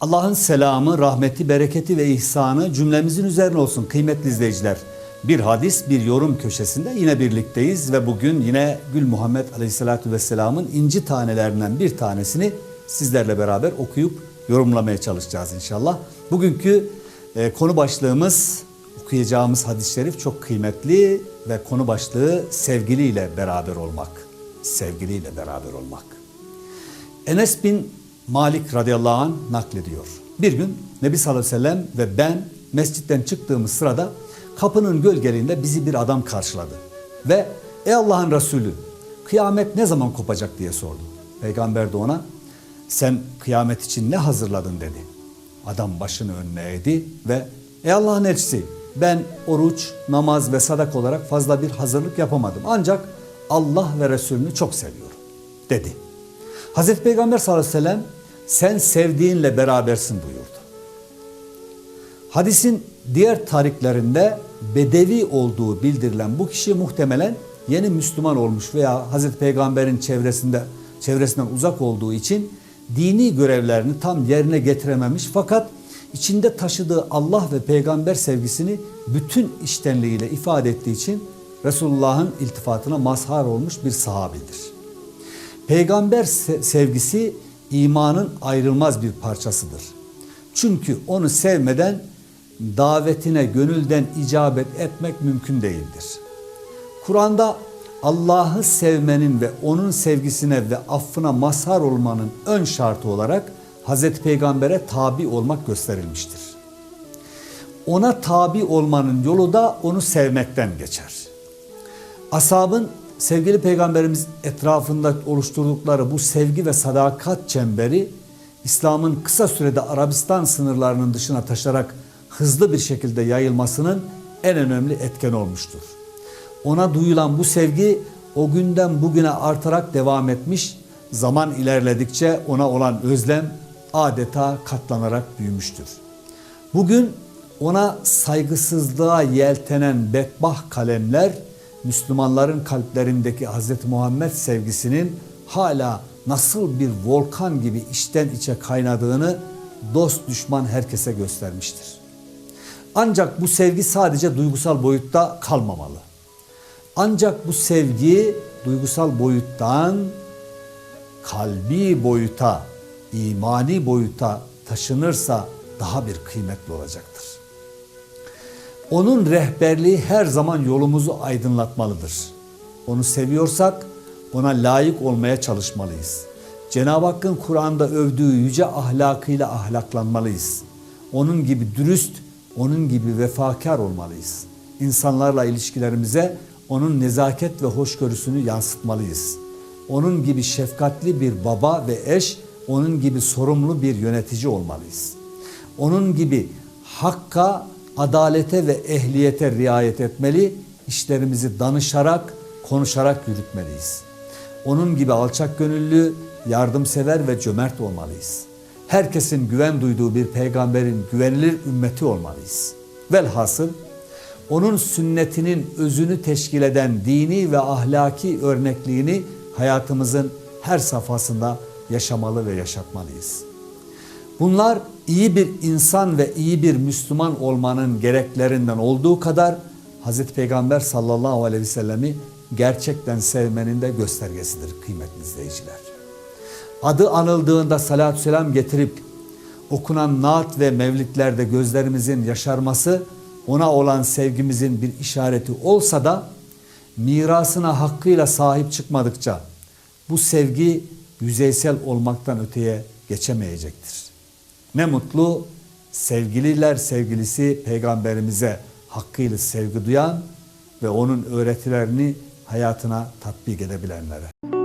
Allah'ın selamı, rahmeti, bereketi ve ihsanı cümlemizin üzerine olsun kıymetli izleyiciler. Bir hadis, bir yorum köşesinde yine birlikteyiz ve bugün yine Gül Muhammed Aleyhisselatü Vesselam'ın inci tanelerinden bir tanesini sizlerle beraber okuyup yorumlamaya çalışacağız inşallah. Bugünkü e, konu başlığımız, okuyacağımız hadis-i şerif çok kıymetli ve konu başlığı sevgiliyle beraber olmak. Sevgiliyle beraber olmak. Enes bin Malik radıyallahu anh naklediyor. Bir gün Nebi sallallahu aleyhi ve sellem ve ben mescitten çıktığımız sırada kapının gölgeliğinde bizi bir adam karşıladı. Ve ey Allah'ın Resulü kıyamet ne zaman kopacak diye sordu. Peygamber de ona sen kıyamet için ne hazırladın dedi. Adam başını önüne eğdi ve ey Allah'ın elçisi ben oruç, namaz ve sadak olarak fazla bir hazırlık yapamadım. Ancak Allah ve Resulünü çok seviyorum dedi. Hazreti Peygamber sallallahu aleyhi ve sellem sen sevdiğinle berabersin buyurdu. Hadisin diğer tariklerinde bedevi olduğu bildirilen bu kişi muhtemelen yeni Müslüman olmuş veya Hazreti Peygamber'in çevresinde çevresinden uzak olduğu için dini görevlerini tam yerine getirememiş fakat içinde taşıdığı Allah ve peygamber sevgisini bütün iştenliğiyle ifade ettiği için Resulullah'ın iltifatına mazhar olmuş bir sahabidir. Peygamber sevgisi imanın ayrılmaz bir parçasıdır. Çünkü onu sevmeden davetine gönülden icabet etmek mümkün değildir. Kur'an'da Allah'ı sevmenin ve onun sevgisine ve affına mazhar olmanın ön şartı olarak Hazreti Peygamber'e tabi olmak gösterilmiştir. Ona tabi olmanın yolu da onu sevmekten geçer. Asabın sevgili peygamberimiz etrafında oluşturdukları bu sevgi ve sadakat çemberi İslam'ın kısa sürede Arabistan sınırlarının dışına taşarak hızlı bir şekilde yayılmasının en önemli etken olmuştur. Ona duyulan bu sevgi o günden bugüne artarak devam etmiş, zaman ilerledikçe ona olan özlem adeta katlanarak büyümüştür. Bugün ona saygısızlığa yeltenen bedbah kalemler Müslümanların kalplerindeki Hz. Muhammed sevgisinin hala nasıl bir volkan gibi içten içe kaynadığını dost düşman herkese göstermiştir. Ancak bu sevgi sadece duygusal boyutta kalmamalı. Ancak bu sevgi duygusal boyuttan kalbi boyuta, imani boyuta taşınırsa daha bir kıymetli olacaktır. Onun rehberliği her zaman yolumuzu aydınlatmalıdır. Onu seviyorsak ona layık olmaya çalışmalıyız. Cenab-ı Hakk'ın Kur'an'da övdüğü yüce ahlakıyla ahlaklanmalıyız. Onun gibi dürüst, onun gibi vefakar olmalıyız. İnsanlarla ilişkilerimize onun nezaket ve hoşgörüsünü yansıtmalıyız. Onun gibi şefkatli bir baba ve eş, onun gibi sorumlu bir yönetici olmalıyız. Onun gibi hakka, adalete ve ehliyete riayet etmeli, işlerimizi danışarak, konuşarak yürütmeliyiz. Onun gibi alçak gönüllü, yardımsever ve cömert olmalıyız. Herkesin güven duyduğu bir peygamberin güvenilir ümmeti olmalıyız. Velhasıl onun sünnetinin özünü teşkil eden dini ve ahlaki örnekliğini hayatımızın her safhasında yaşamalı ve yaşatmalıyız. Bunlar iyi bir insan ve iyi bir Müslüman olmanın gereklerinden olduğu kadar Hz. Peygamber sallallahu aleyhi ve sellemi gerçekten sevmenin de göstergesidir kıymetli izleyiciler. Adı anıldığında salatü selam getirip okunan naat ve mevlitlerde gözlerimizin yaşarması ona olan sevgimizin bir işareti olsa da mirasına hakkıyla sahip çıkmadıkça bu sevgi yüzeysel olmaktan öteye geçemeyecektir. Ne mutlu sevgililer sevgilisi peygamberimize hakkıyla sevgi duyan ve onun öğretilerini hayatına tatbik edebilenlere.